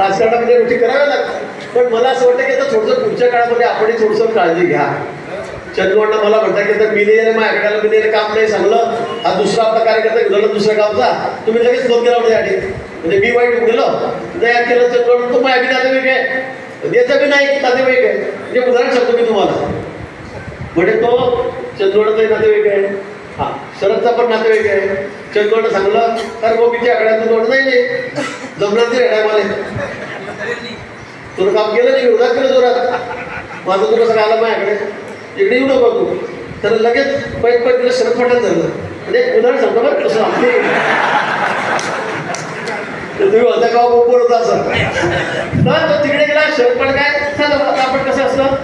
राजकारणामध्ये गोष्टी कराव्या लागतात. पण मला असं वाटतं की आता थोडंसं पुढच्या काळामध्ये आपणही थोडंसं काळजी घ्या. चंद्रवंड मला म्हणतात की आता मिनियर मी नाही काम नाही सांगलं. हा दुसरा आपला कार्यकर्ता गेलो दुसऱ्या गावचा. तुम्ही लगेच फोन केला होता यासाठी म्हणजे मी वाईट होऊन गेलो केलं चंद्रवड तो माझ्या बी नातेवाईक आहे. याचा बी नाही नातेवाईक आहे. म्हणजे उदाहरण सांगतो मी तुम्हाला. म्हणजे तो चंदगडचा नातेवाईक आहे. हा शरदचा पण नातेवाईक आहे. चंद्रवड सांगलं तर गोपीच्या आकड्याचं जोड नाही नाही जमणार ते रेड्या तुला काम केलं नाही विरोधात केलं जोरात? माझं तुला सगळं आलं माझ्याकडे. इकडे येऊ नको तू. तर लगेच पैक पैक तिला शरद झालं म्हणजे उदाहरण सांगतो बरं कसं आपली तुम्ही होता का बोल होता असं. तर तो तिकडे गेला शरद काय? चला आता आपण कसं असतं?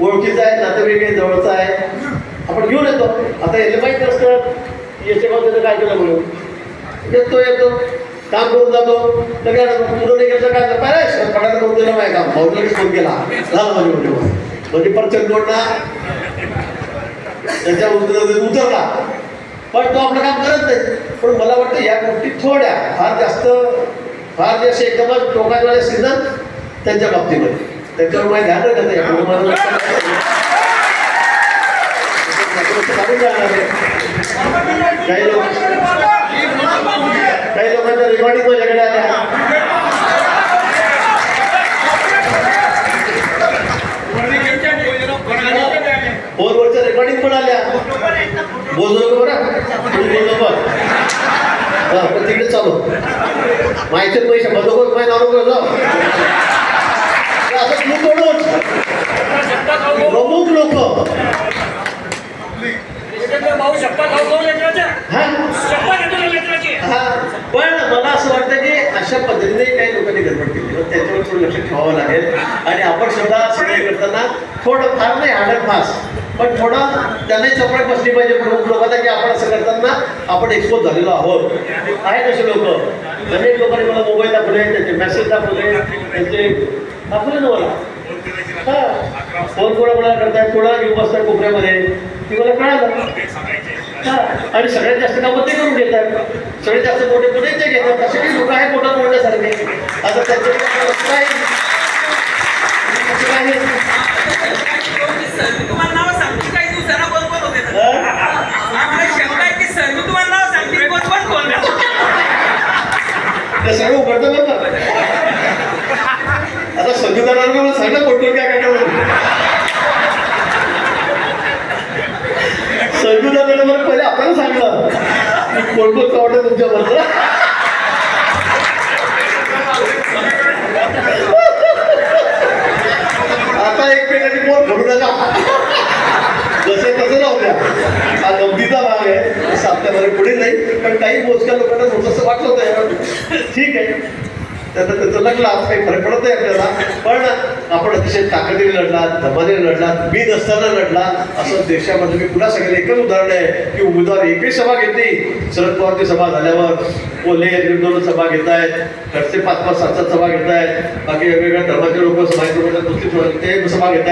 ओळखीचं आहे नातेवाईक आहे जवळचं आहे. आपण घेऊन येतो. आता याला माहीत असतं याच्या बाबतीत काय केलं म्हणून? येतो येतो. काम करून जातो. काय पाहिजे पडायला करून दिलं माझ्या काम भाऊ लगेच फोन केला झालं माझ्या म्हणजे म्हणजे त्याच्या उतर- उतरला. पण तो आपलं काम करत नाही. पण मला वाटतं या गोष्टी थोड्या फार जास्त फार जे असे एकदमच सीझन त्यांच्या बाबतीमध्ये. त्याच्यावर माझ्या ध्यान आहे. काही लोक रेकॉर्डिंग माझ्याकडे आल्या फोनवरच्या रेकॉर्डिंग पण आल्या. बोलू नको बरं? हा तिकडे चालू. माहिती पैसे बंद करून माहिती जाऊ असं तू प्रमुख लोक. हा शपथ घेतो ना लेकराची हा पण मला असं वाटतं की अशा पद्धतीने काही लोकांनी गडबड केली. त्याच्यावर थोडं लक्ष ठेवावं लागेल. आणि आपण सुद्धा सगळे करताना थोडं फार नाही हार्डर फास्ट पण थोडं त्यांनाही चपराक बसली पाहिजे प्रमुख लोकांना की आपण असं करताना आपण एक्सपोज झालेलो आहोत. आहेत असे लोक. अनेक लोकांनी मला मोबाईल दाखवले त्यांचे मेसेज दाखवले त्यांचे दाखवले ना मला. हा फोन कोणा कोणाला करताय कोणा घेऊन बसतात कोपऱ्यामध्ये ती मला कळालं. आणि सगळ्यात जास्त कामं ते करून घेतात? सगळ्यात जास्त मोठे पुढे ते घेतात. असे काही लोक आहेत मोठा मोठ्यासारखे. आता त्यांचे आहे सगळं उघडतं बरं? आता संगीतदारांना सांगा कोणतं काय काय संगीतदारांना मला पहिले आपल्याला सांगलं की कोणकोणतं वाटतं तुमच्याबद्दल आता पेटाची पोट भरू नका. जसे तसं राहू द्या. हा गमतीचा भाग आहे. सातत्यामध्ये पुढे नाही पण काही मोजक्या लोकांना थोडंसं वाटलं होतं ठीक आहे. त्याचं त्याचं लग्न आज काही फरक पडत नाही आपल्याला. पण आपण अतिशय ताकदीने लढलात दबाने लढलात मी नसताना लढला असं देशामध्ये मी पुन्हा सगळ्यांना एकच उदाहरण आहे की उमेदवार एकही सभा घेतली शरद पवारची सभा झाल्यावर कोल्हे दोन सभा घेत आहेत. घरचे पाच पाच सात सात सभा घेत आहेत. बाकी वेगवेगळ्या धर्माचे लोक सभा लोकांच्या दुसरी ते सभा घेत आहेत.